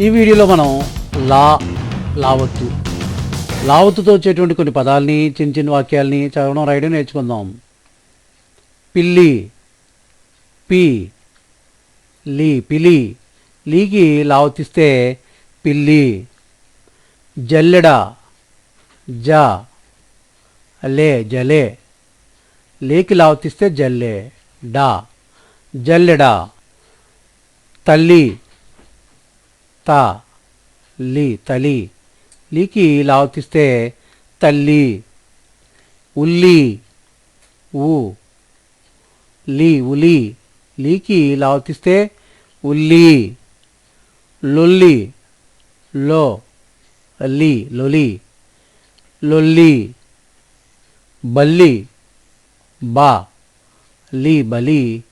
ఈ వీడియోలో మనం లా లావత్తు లావత్తుతో వచ్చేటువంటి కొన్ని పదాలని చిన్న చిన్న వాక్యాలని చదవడం రాయడం నేర్చుకుందాం. పిల్లి పి లీ పిలి. లీకి లావతిస్తే పిల్లి. జల్లెడ జ లే జలే. లేకి లావతిస్తే జల్లే డా. జల్లెడ తల్లి. త లి తలి. లీకి లావతిస్తే తల్లి. ఉల్లి ఊ. లీ ఉలి. లీకి లావతిస్తే ఉల్లి. లొల్లి లో. లి లొలి. లొల్లి బల్లి బా. లీ బలి.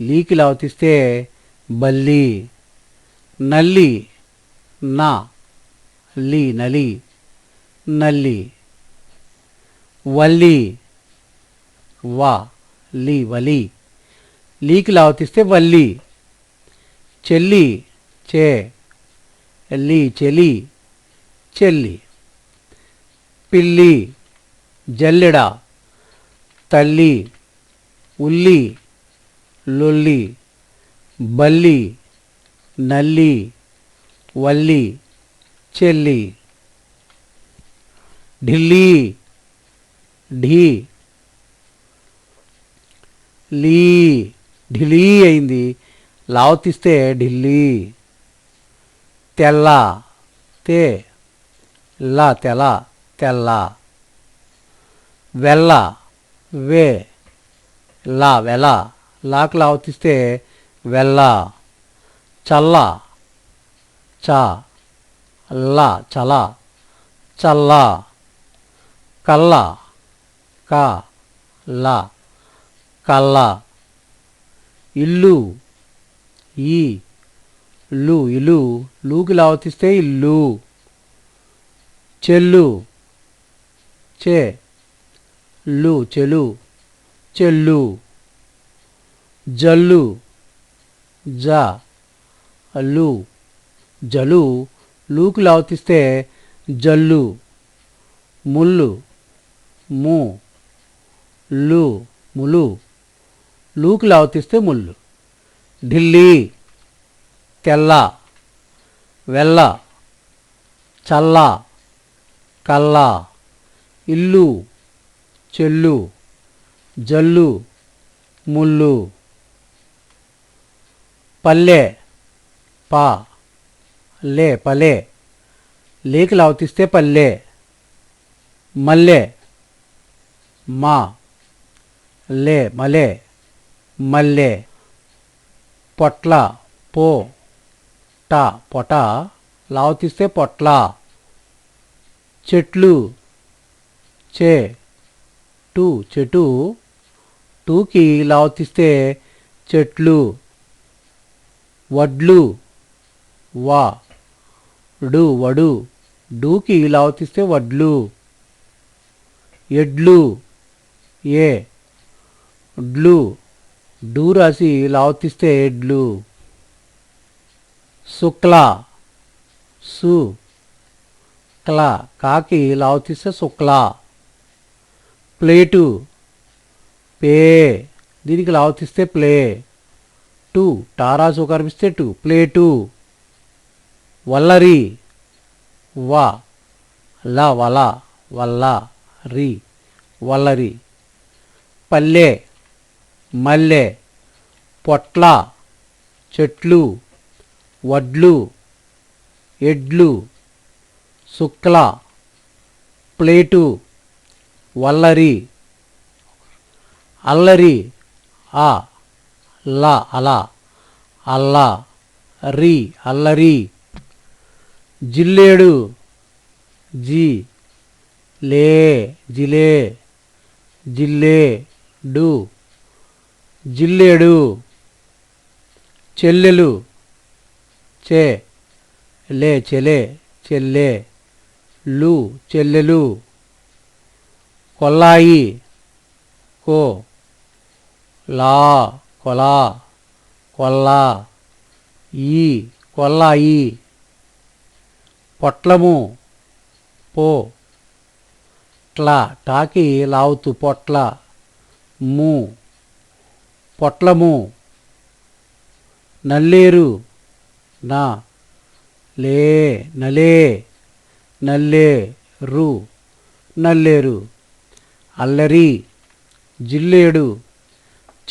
లీకి లావతిస్తే బల్లి. నల్లి నా లీ నలి నల్లి వల్లి వా లీ వలి. లీకి లావతిస్తే వల్లి చెల్లి చే లీ చెలి చెల్లి. పిల్లి జల్లెడ తల్లి ఉల్లి లొల్లి బల్లి. నల్లి వల్లి చెల్లి. ఢిల్లీ ఢీ. లీ ఢిల్లీ అయింది. లావతిస్తే ఢిల్లీ. తెల్ల తే. లా తెల తెల్ల. వెల్ల వే. లా వెల. లాకు లావతిస్తే వెల్ల. చల్ల చ ల చల చల్ల కల్ల క ల కల్ల ఇల్లు ఈ లు ఇల్లు లూకి లావతిస్తే ఇల్లు చెల్లు చే లు చెలు చెల్లు జల్లు జ లు జలు. లూకు లావతిస్తే జల్లు. ముళ్ళు ము. లు. ములు. లూకు లావతిస్తే ముళ్ళు ఢిల్లీ. తెల్ల. వెల్ల. చల్ల. కల్ల. ఇల్లు. చెల్లు. జల్లు. ముళ్ళు పల్లె. పా లే పలే. లేకి లావతిస్తే పల్లె. మల్లె మా. లే మలే మల్లె. పొట్ల పో. ట పొట. లావతిస్తే పొట్ల. చెట్లు చే. టు చెటు. టూకి లావతిస్తే చెట్లు. వడ్లు వా డు వడు డూకి లావతిస్తే వడ్లు. ఎడ్లు ఏ డ్లు డూ రాసి లావతిస్తే ఎడ్లు. శుక్ల సు క్ల కాకి లావతిస్తే శుక్ల. ప్లేటు పే దీనికి లావతిస్తే ప్లే. టు టారాసు కనిపిస్తే టు ప్లేటు. వల్లరి వ ల వల వల్ల రి వల్లరి. పల్లె మల్లె పొట్ల చెట్లు వడ్లు ఎడ్లు శుక్ల ప్లేటు వల్లరి. అల్లరి ఆ ల అలా అల్లా రి అల్లరి. జిల్లేడు. జి. లే. జిలే. జిల్లే డు జిల్లేడు. చెల్లెలు. చే. లే. చెలే. చెల్లే. లు. చెల్లెలు. కొల్లాయి. కో. లా. కొలా. కొల్లా. ఈ. కొల్లాయి. పొట్లము. పో. ట్ల. టాకి లావుతు పొట్ల. మూ. పొట్లము. నల్లేరు. నా. లే. నలే. నల్లే. రు. నల్లేరు. అల్లరి. జిల్లేడు.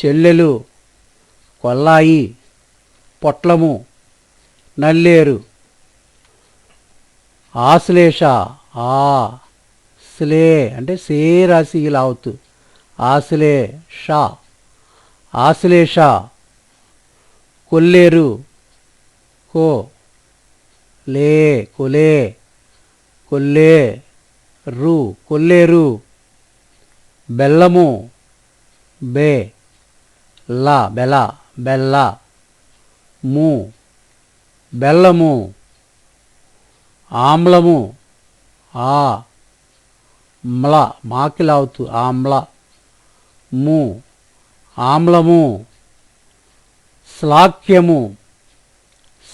చెల్లెలు. కొల్లాయి. పొట్లము. నల్లేరు. ఆశ్లేష ఆ స్లే అంటే సే రాసి లావుతు ఆశ్లే షా ఆశ్లేష కొల్లేరు కో లే కొలే కొల్లే రు కొల్లేరు బెల్లము బే లా బెల బెల్ల ము బెల్లము ఆమ్లము ఆ మ్ల మాకిలావుతు ఆమ్ల ము ఆమ్లము శ్లాఘ్యము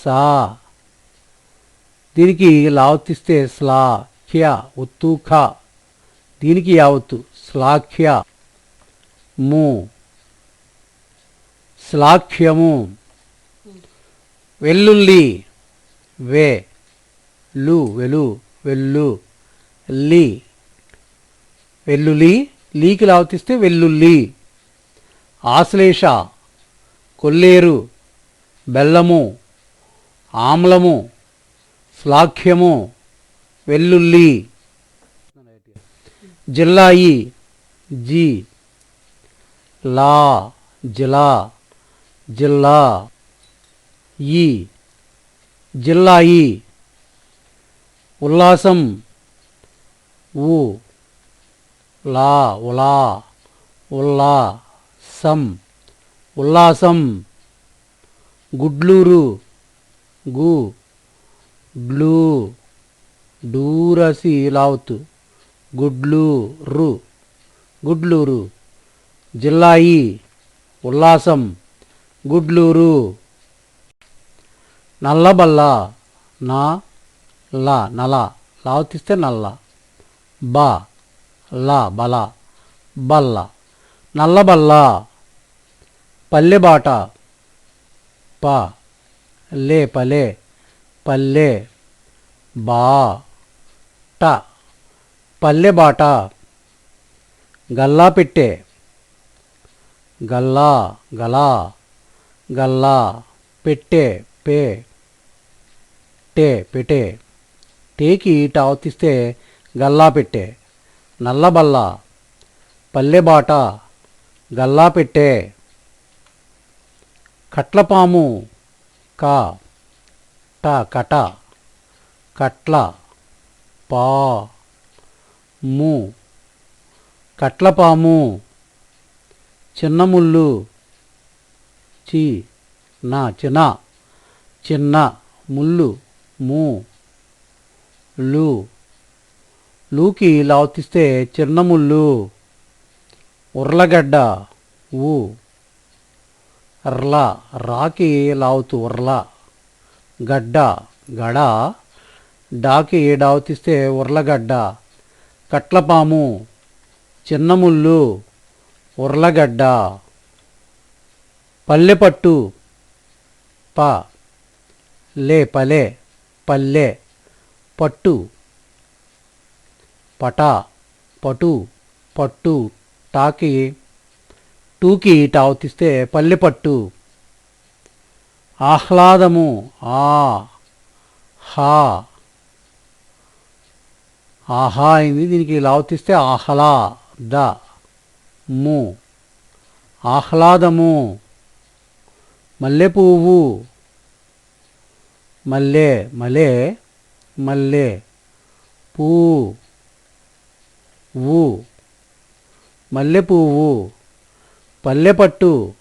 సా. దీనికి లావతిస్తే స్లాఖ్య ఉత్తు ఖ దీనికి యావత్తు శ్లాఘ్య ము. శ్లాఘ్యము వెల్లుల్లి వే. లు వెలు వెల్లు లి. వెల్లుల్లి లీకి లావతిస్తే వెల్లుల్లి ఆశ్లేష. కొల్లేరు. బెల్లము. ఆమ్లము. శ్లాఘ్యము. వెల్లుల్లి జిల్లాయి. జి. లా. జిలా జిల్లా. ఈ. జిల్లాయి. ఉల్లాసం. ఉ లా ఉలా. ఉల్లా సం ఉల్లాసం. గుడ్లూరు. గు. గ్లూ డూరసి లావుతు గుడ్లూరు. గుడ్లూరు. జిల్లాయి. ఉల్లాసం. గుడ్లూరు. నల్లబల్ల. నా. లా నల లావతిస్తే నల్ల. బా లా బల. బల్ల. నల్లబల్ల. పల్లెబాట ప లే పలే. పల్లె. బా ట. పల్లెబాట గల్లా పెట్టే. గల్లా గలా. గల్లా పెట్టే పే. టే పెట్టే. టేకి టావతిస్తే గల్లా పెట్టే. నల్లబల్ల పల్లెబాట గల్లా పెట్టే. కట్లపాము. కా. ట. కట. కట్ల. పా. ము. కట్లపాము. చిన్నముళ్ళు చి. నా. చిన్న. చిన్న ముళ్ళు. ము. లు. లూకి లావతిస్తే చిన్న ముళ్ళు ఉర్లగడ్డ ఊ. ర్ల రాకి లావుతు ఉర్ల. గడ్డ గడ. డాకి డావుతిస్తే ఉర్లగడ్డ. కట్లపాము చిన్నముళ్ళు ఉర్లగడ్డ. పల్లెపట్టు ప. లే పలే పల్లె. పట్టు. పటా పటు పట్టు టాకి. టూకి టావతిస్తే పల్లెపట్టు ఆహ్లాదము ఆ హా. ఆహా అయింది దీనికి లావతిస్తే ఆహ్లా ద ము. ఆహ్లాదము మల్లె పువ్వు. మల్లె మలే మల్లె పూ ఊ మల్లె పువ్వు పల్లెపట్టు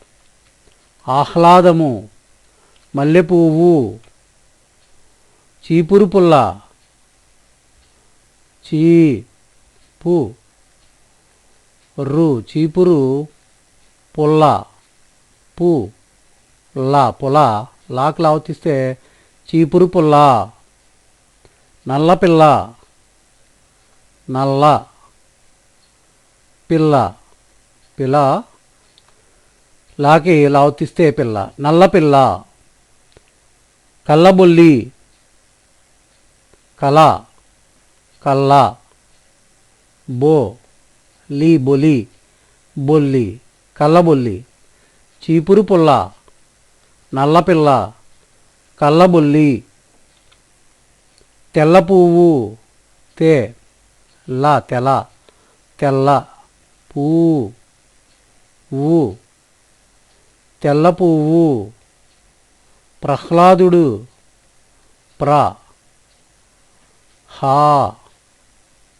ఆహ్లాదము మల్లె పువ్వు చీపురు పుల్ల చీ పు రు చీపురు పుల్ల పు లా పుల లాక్ లావతిస్తే చీపురు పుల్ల. నల్లపిల్ల నల్ల పిల్ల. పిల్ల. లాకి లావుతిస్తే పిల్ల. నల్ల పిల్ల. కల్లబొల్లి కల కళ్ళ. బో. లీ బొలి. బొల్లి. కళ్ళబొల్లి చీపురు పుల్ల. నల్లపిల్ల కళ్ళబొల్లి తెల్ల పువ్వు. తే ల తెల. తెల్ల పువ్వు ఊ. తెల్ల పువ్వు. ప్రహ్లాదుడు. ప్ర. హా.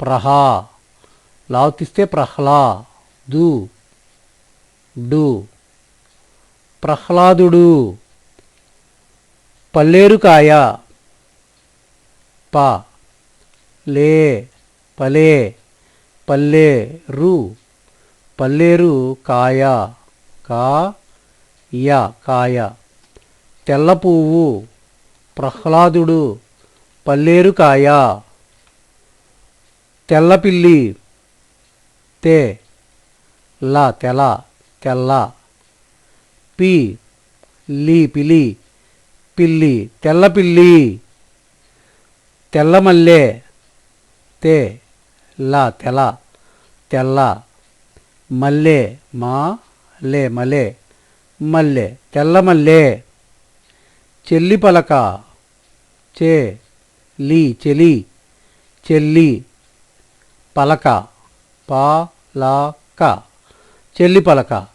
ప్రహా. లావుతిస్తే ప్రహ్లా దు. డు. ప్రహ్లాదుడు. పల్లేరుకాయ. ప లే పలే పల్లే రు పల్లేరు కాయ కా య కాయ. తెల్ల పువ్వు ప్రహ్లాదుడు పల్లేరు కాయ. తెల్లపిల్లి తే ల తెల తెల్ల. పి లీ పిలి పిల్లి తెల్లపిల్లి. తెల్లమల్లె. తే లా తెల. తెల్ల. మల్లె మా లే మలే. మల్లె తెల్లమల్లే. చెల్లి పలక. చే లీ చెలి. చెల్లి పలక. పా లా క. చెల్లి పలక.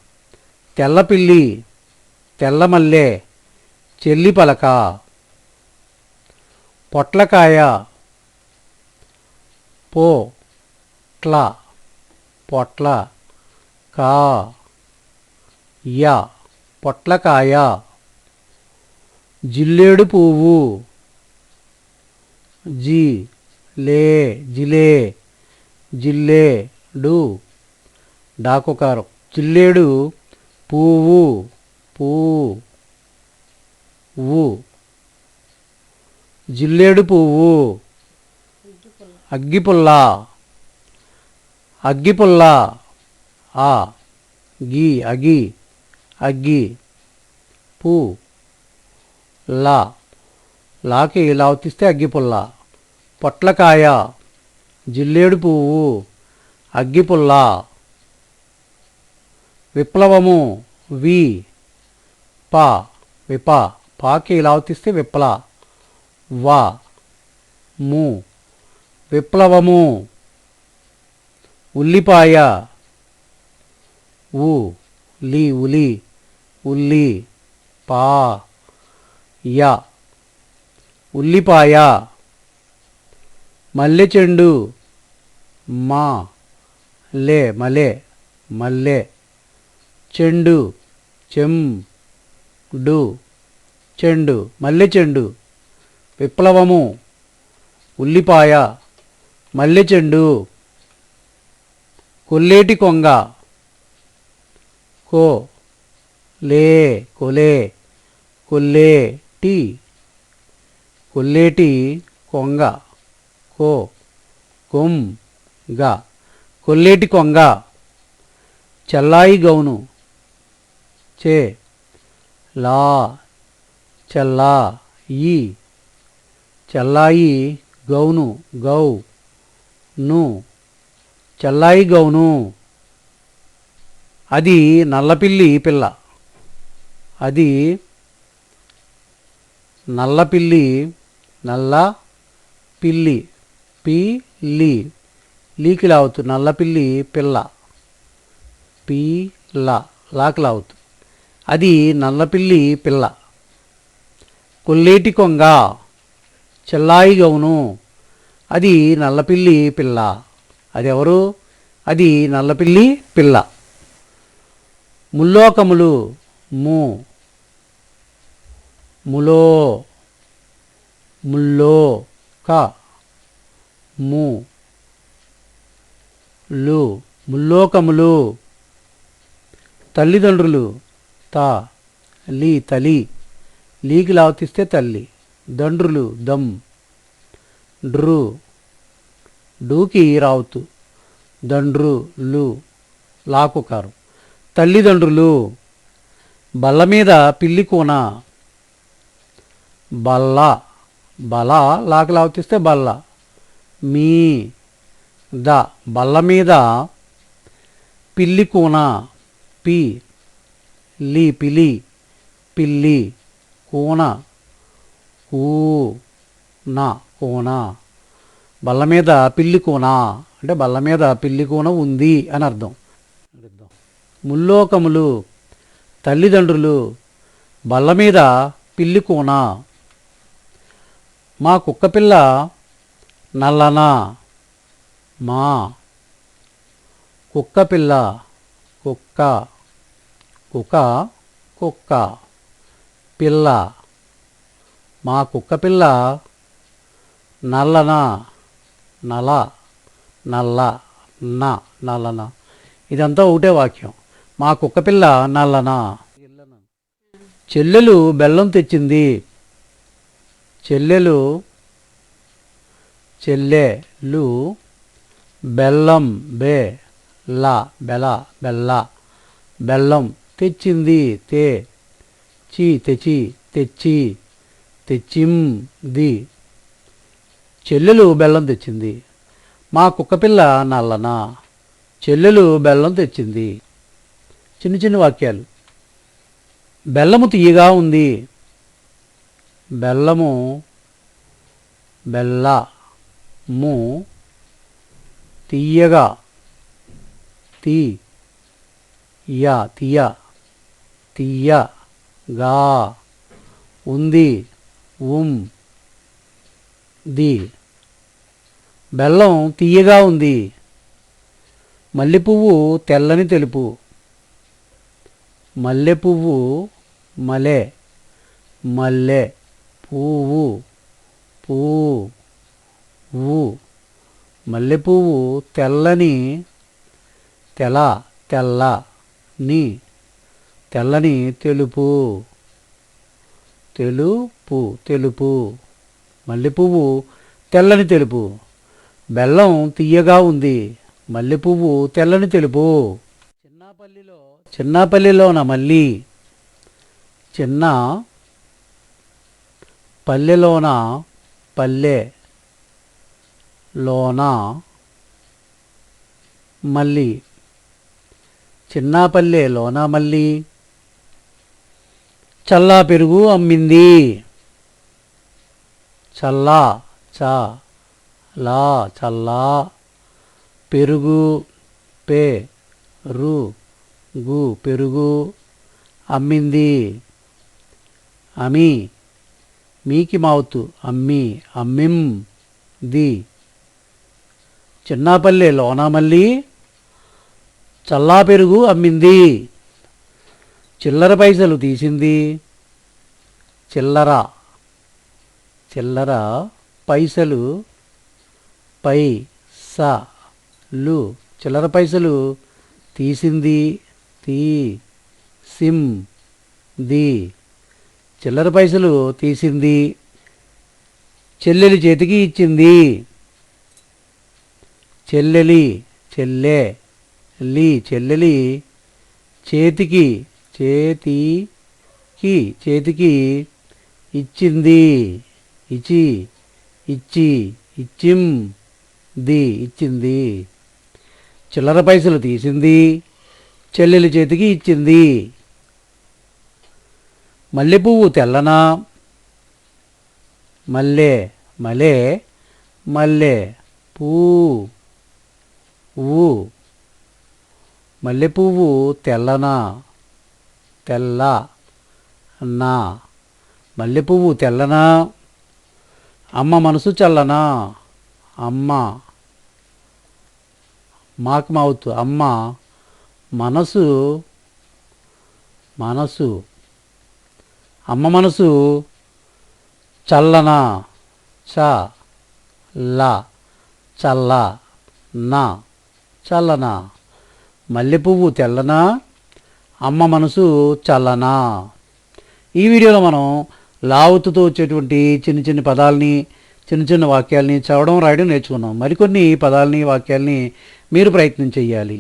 తెల్లపిల్లి తెల్లమల్లె. చెల్లి పలక. పొట్లకాయ. పో. ట్ల. పొట్ల. కా. యా. పొట్లకాయ. జిల్లేడు పువ్వు. జి. లే. జిలే. జిల్లేడు. డాకుకారం. జిల్లేడు పువ్వు. పువ్వు జిల్లేడు పువ్వు. అగ్గిపుల్ల. అగ్గిపుల్ల. ఆ. గి. అగి. అగ్గి. పు. లా. లాకి ఇలా అవుతిస్తే అగ్గిపుల్ల. పొట్లకాయ. జిల్లేడు పువ్వు. అగ్గిపుల్ల. విప్లవము. వి. ప. విప. పాకి ఇలా అవుతిస్తే విప్ల. వా ము విప్లవము ఉల్లిపాయ ఉ లి ఉలి ఉల్లి పా య ఉల్లిపాయ మల్లె చెండు మా లే మలే మల్లె చెండు చెం డు చెండు మల్లె చెండు. విప్లవము ఉల్లిపాయ మల్లెచెండు కొల్లేటి కొంగ కో లే కొలే కొల్లేటి కొల్లేటి కొంగ కో కొం గా కొల్లేటి కొంగ చెల్లాయి గౌను చే లా చెల్లా ఈ చెల్లాయి గౌను గౌ ను చెల్లాయి గౌను. అది నల్లపిల్లి పిల్ల. అది నల్లపిల్లి నల్ల పిల్లి పిల్లి. లీకి లావుతు నల్లపిల్లి పిల్ల. పిల్ల లాకి లావుతు. అది నల్లపిల్లి పిల్ల. కొల్లేటి కొంగ. చెల్లాయిగవును. అది నల్లపిల్లి పిల్ల. అది ఎవరు అది నల్లపిల్లి పిల్ల. ముల్లోకములు ము. ములో. ముల్లో. క. ము. లు. ముల్లోకములు. తల్లిదండ్రులు. తా. లీ. తలి. లీకి లావతిస్తే తల్లి. దండ్రులు దమ్ డ్రు. డూకి రావుతు. దండ్రు లు లాకుకారు. తల్లిదండ్రులు. బల్ల మీద పిల్లి కూన. బల్ల. బల లాకు లావుతిస్తే బల్ల. మీ. ద. బల్ల మీద పిల్లి కూన. పి. లి. పిలి. పిల్లి కూన. ఊ నా కోన. బల్ల మీద పిల్లి కూన. అంటే బల్ల మీద పిల్లి కూన ఉంది అని అర్థం. ముల్లోకములు తల్లిదండ్రులు బల్ల మీద పిల్లి కూన. మా కుక్కపిల్ల నల్లనా మా. కుక్కపిల్ల కుక్క కుక్క కుక్క పిల్ల. మా కుక్కపిల్ల నల్లన నల నల్ల నా నల్లన. ఇదంతా ఒకటే వాక్యం. మా కుక్కపిల్ల నల్లన. చెల్లెలు బెల్లం తెచ్చింది. చెల్లెలు చెల్లెలు బెల్లం బే లా బెల బెల్ల. బెల్లం తెచ్చింది తే చీ తెచి తెచ్చి. తెచ్చింది. చెల్లెలు బెల్లం తెచ్చింది. మా కుక్కపిల్ల నల్లన. చెల్లెలు బెల్లం తెచ్చింది. చిన్న చిన్న వాక్యాలు. బెల్లము తీయగా ఉంది. బెల్లము బెల్లము తీయగా తీ యా తీయ తీయగా ఉంది. ఉమ్. ది. బెల్లం తీయగా ఉంది. మల్లె పువ్వు తెల్లని తెలుపు. మల్లె పువ్వు మలే. మల్లె పువ్వు. పువ్వు. మల్లె పువ్వు తెల్లని. తెల తెల్ల ని. తెల్లని తెలుపు. తెలుపు తెలుపు. మల్లెపువ్వు తెల్లని తెలుపు. బెల్లం తీయగా ఉంది. మల్లెపువ్వు తెల్లని తెలుపు. చిన్నపల్లిలో చిన్నపల్లిలోన మల్లి. చిన్న పల్లెలోన పల్లె. లోన మల్లి. చిన్నపల్లె లోన మల్లి. చల్లా పెరుగు అమ్మింది. చల్లా చ లా చల్లా పెరుగు పే రు గు పెరుగు అమ్మింది అమి మీకి మౌత్ అమ్మి అమ్మిం ది చిన్నపల్లె లోనామల్లి చల్లా పెరుగు అమ్మింది. చిల్లర పైసలు తీసింది చిల్లర. చిల్లర పైసలు పై సా లు. చిల్లర పైసలు తీసింది తీ సిమ్ ది చిల్లర పైసలు తీసింది చెల్లెలి చేతికి ఇచ్చింది. చెల్లెలి చెల్లె లి చెల్లెలి చేతికి చేతికి చేతికి ఇచ్చింది. ఇచి ఇచ్చి ఇచ్చిం ది ఇచ్చింది. చిల్లర పైసలు తీసింది చెల్లెలి చేతికి ఇచ్చింది. మల్లె పువ్వు తెల్లనా? మల్లె మలే మల్లె పూ ఊ. మల్లె పువ్వు తెల్లనా? తెల్ల నా. మల్లె పువ్వు తెల్లనా? అమ్మ మనసు చల్లనా? అమ్మ. మాకు మౌత్. అమ్మ మనసు మనసు. అమ్మ మనసు చల్లనా? చ ల చల్ల నా చల్లనా? మల్లె పువ్వు తెల్లనా? అమ్మ మనసు చల్లనా? ఈ వీడియోలో మనం లావుతుతో వచ్చేటువంటి చిన్న చిన్న పదాలని చిన్న చిన్న వాక్యాల్ని చదవడం రాయడం నేర్చుకున్నాం. మరికొన్ని పదాలని వాక్యాల్ని మీరు ప్రయత్నం చేయాలి